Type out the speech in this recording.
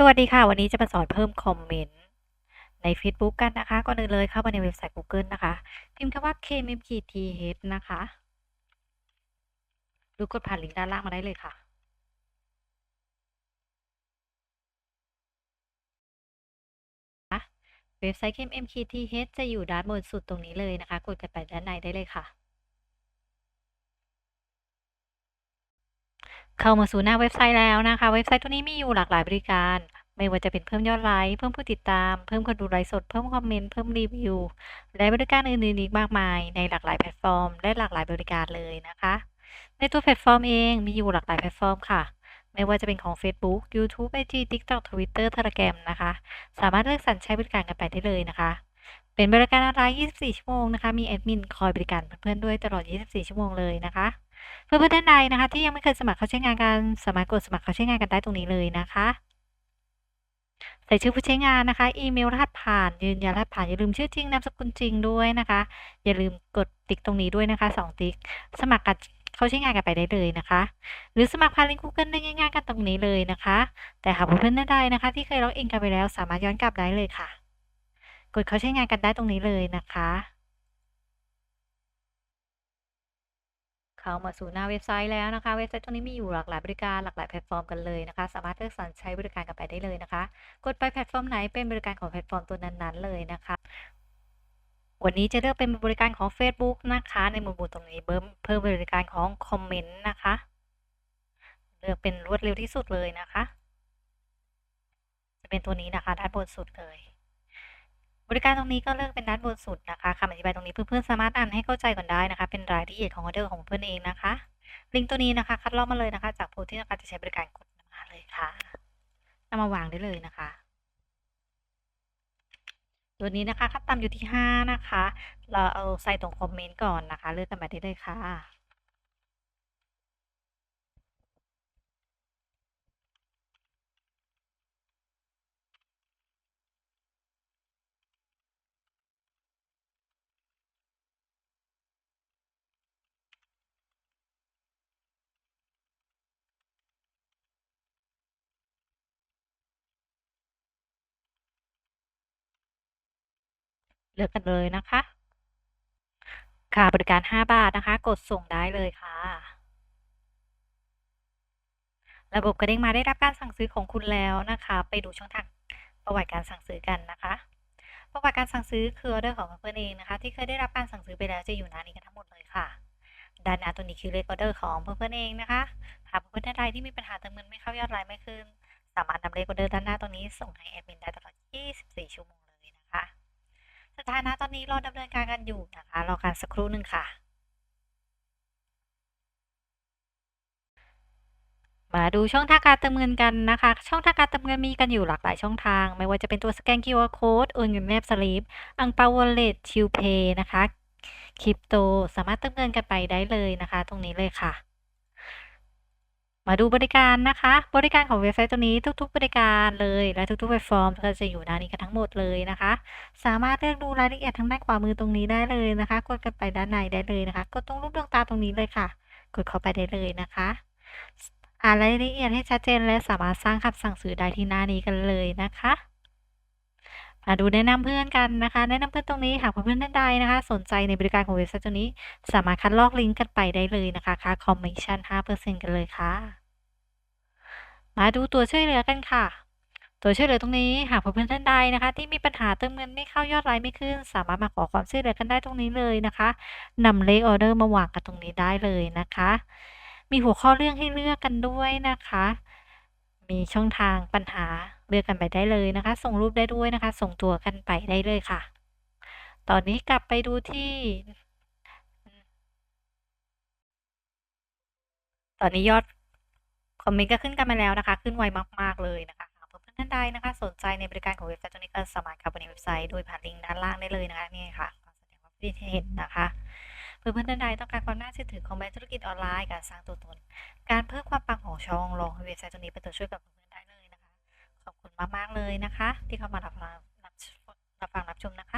สวัสดีค่ะ วันนี้จะมาสอนเพิ่มคอมเมนต์ใน Facebook กันนะคะ ก่อนอื่นเลยเข้ามาในเว็บไซต์ Google นะคะ พิมพ์คำว่า kmmt.th นะคะหรือกดผ่านลิงก์ด้านล่างมาได้เลยค่ะ เว็บไซต์ kmmt.th จะอยู่ด้านบนสุดตรงนี้เลยนะคะ กดกันไปด้านในได้เลยค่ะ เข้ามาสู่หน้าเว็บไซต์แล้วนะคะ เว็บไซต์ตัวนี้มีอยู่หลากหลายบริการ ไม่ว่าจะเป็นเพิ่มยอดไลค์ เพิ่มผู้ติดตาม เพิ่มคนดูไลฟ์สด เพิ่มคอมเมนต์ เพิ่มรีวิว และบริการอื่นๆอีกมากมาย ในหลากหลายแพลตฟอร์ม และหลากหลายบริการเลยนะคะ ในตัวแพลตฟอร์มเองมีอยู่หลากหลายแพลตฟอร์มค่ะ ไม่ว่าจะเป็นของ Facebook YouTube IG TikTok Twitter Telegram นะคะ สามารถเลือกสรรใช้บริการกันไปได้เลยนะคะเป็นบริการออนไลน์ 24 ชั่วโมงนะคะ มีแอดมินคอยบริการเพื่อนๆด้วยตลอด 24 ชั่วโมงเลยนะคะ เพื่อนๆท่านใดนะคะ ที่ยังไม่เคยสมัครเข้าใช้งานกันสามารถกดสมัครเข้าใช้งานกันได้ตรงนี้เลยนะคะ ใส่ชื่อผู้ใช้งานนะคะ อีเมลรหัสผ่าน ยืนยันรหัสผ่านอย่าลืมชื่อจริงนามสกุลจริงด้วยนะคะ อย่าลืมกดติ๊กตรงนี้ด้วยนะคะ2ติ๊กสมัครกันเข้าใช้งานกันไปได้เลยนะคะ หรือสมัครผ่านลิงก์ Google ได้ง่ายๆกันตรงนี้เลยนะคะ แต่หากเพื่อนๆท่านใดนะคะ ที่เคยล็อกอินกันไปแล้วสามารถย้อนกลับได้เลยค่ะ กดเข้าใช้งานกันได้ตรงนี้เลยนะคะ เข้ามาสู่หน้าเว็บไซต์แล้วนะคะ เว็บไซต์ตรงนี้มีอยู่หลากหลายบริการหลากหลายแพลตฟอร์มกันเลยนะคะ สามารถเลือกสรรใช้บริการกันไปได้เลยนะคะ กดไปแพลตฟอร์มไหนเป็นบริการของแพลตฟอร์มตัวนั้นๆเลยนะคะ วันนี้จะเลือกเป็นบริการของ Facebook นะคะ ในหมวดหมู่ตรงนี้เพิ่มเพิ่มบริการของคอมเมนต์นะคะ เลือกเป็นรวดเร็วที่สุดเลยนะคะ จะเป็นตัวนี้นะคะด้านบนสุดเลย บริการตรงนี้ก็เลือกเป็นด้านบนสุดนะคะคำอธิบายตรงนี้เพื่อนๆสามารถอ่านให้เข้าใจก่อนได้นะคะ เป็นรายละเอียดของออเดอร์ของเพื่อนเองนะคะ ลิงก์ตัวนี้นะคะ คัดลอกมาเลยนะคะ จากโพสที่ต้องการจะใช้บริการกดมาเลยค่ะนำมาวางได้เลยนะคะ ตัวนี้นะคะ ขั้นต่ำอยู่ที่ 5 นะคะ เราเอาใส่ตรงคอมเมนต์ก่อนนะคะ เลือกกันมาได้เลยค่ะ เลือกกันเลยนะคะ ค่ะบริการ 5 บาทนะคะ กดส่งได้เลยค่ะ ระบบกระเด้งมาได้รับการสั่งซื้อของคุณแล้วนะคะ ไปดูช่องทางประวัติการสั่งซื้อกันนะคะ ประวัติการสั่งซื้อคือออเดอร์ของเพื่อนเองนะคะ ที่เคยได้รับการสั่งซื้อไปแล้วจะอยู่หน้านี้กันทั้งหมดเลยค่ะด้านหน้าตัวนี้คือเลขออเดอร์ของเพื่อนๆเองนะคะหากเพื่อนๆท่านใดที่มีปัญหาเติมเงินไม่เข้ายอดไลน์ไม่ขึ้น สามารถนำเลขออเดอร์ด้านหน้าตรงนี้ส่งให้แอดมินได้ตลอด 24 ชั่วโมง เลยนะคะสถานะตอนนี้รอดำเนินการกันอยู่นะคะรอการสักครู่หนึ่งค่ะ มาดูช่องทางการเติมเงินกันนะคะ ช่องทางการเติมเงินมีกันอยู่หลากหลายช่องทาง ไม่ว่าจะเป็นตัวสแกน QR code โอนเงินแนบสลิปอังเปาวอลเล็ตชิวเพย์นะคะคริปโตสามารถเติมเงินกันไปได้เลยนะคะ ตรงนี้เลยค่ะ มาดูบริการนะคะ บริการของเว็บไซต์ตัวนี้ทุก ๆ บริการเลยและทุกๆแพลตฟอร์มก็จะอยู่หน้านี้กันทั้งหมดเลยนะคะ สามารถเลือกดูรายละเอียดทางด้านขวามือตรงนี้ได้เลยนะคะ กดกันไปด้านในได้เลยนะคะ กดตรงรูปดวงตาตรงนี้เลยค่ะ กดเข้าไปได้เลยนะคะอ่านรายละเอียดให้ชัดเจนและสามารถสร้างคำสั่งซื้อได้ที่หน้านี้กันเลยนะคะ ดูแนะนำเพื่อนกันนะคะ แนะนำเพื่อนตรงนี้หากเพื่อนท่านใดนะคะ สนใจในบริการของเว็บไซต์ตัวนี้ สามารถคัดลอกลิงก์กันไปได้เลยนะคะค่าคอมมิชชั่น5%กันเลยค่ะ มาดูตัวช่วยเหลือกันค่ะตัวช่วยเหลือตรงนี้หากเพื่อนท่านใดนะคะ ที่มีปัญหาเติมเงินไม่เข้ายอดไลน์ไม่ขึ้น สามารถมาขอความช่วยเหลือกันได้ตรงนี้เลยนะคะนำเลขออเดอร์มาวางกันตรงนี้ได้เลยนะคะ มีหัวข้อเรื่องให้เลือกกันด้วยนะคะ มีช่องทางปัญหา เลือกกันไปได้เลยนะคะ ส่งรูปได้ด้วยนะคะ ส่งตัวกันไปได้เลยค่ะ ตอนนี้กลับไปดูที่ ตอนนี้ยอดคอมเมนต์ก็ขึ้นกันมาแล้วนะคะ ขึ้นไวมาก ๆ เลยนะคะเพื่อนท่านใดนะคะ สนใจในบริการของเว็บไซต์ตัวนี้ก็สามารถเข้าไปในเว็บไซต์โดยผ่านลิงก์ด้านล่างได้เลยนะคะนี่ค่ะแสดงความคิดเห็นนะคะเพื่อนๆท่านใดต้องการความน่าเชื่อถือของแบรนด์ธุรกิจออนไลน์การสร้างตัวตน การเพิ่มความปังของช่องลองเว็บไซต์ตัวนี้เป็นตัวช่วยกับ มากๆเลยนะคะ ที่เข้ามารับฟังรับรับฟังรับชมนะคะ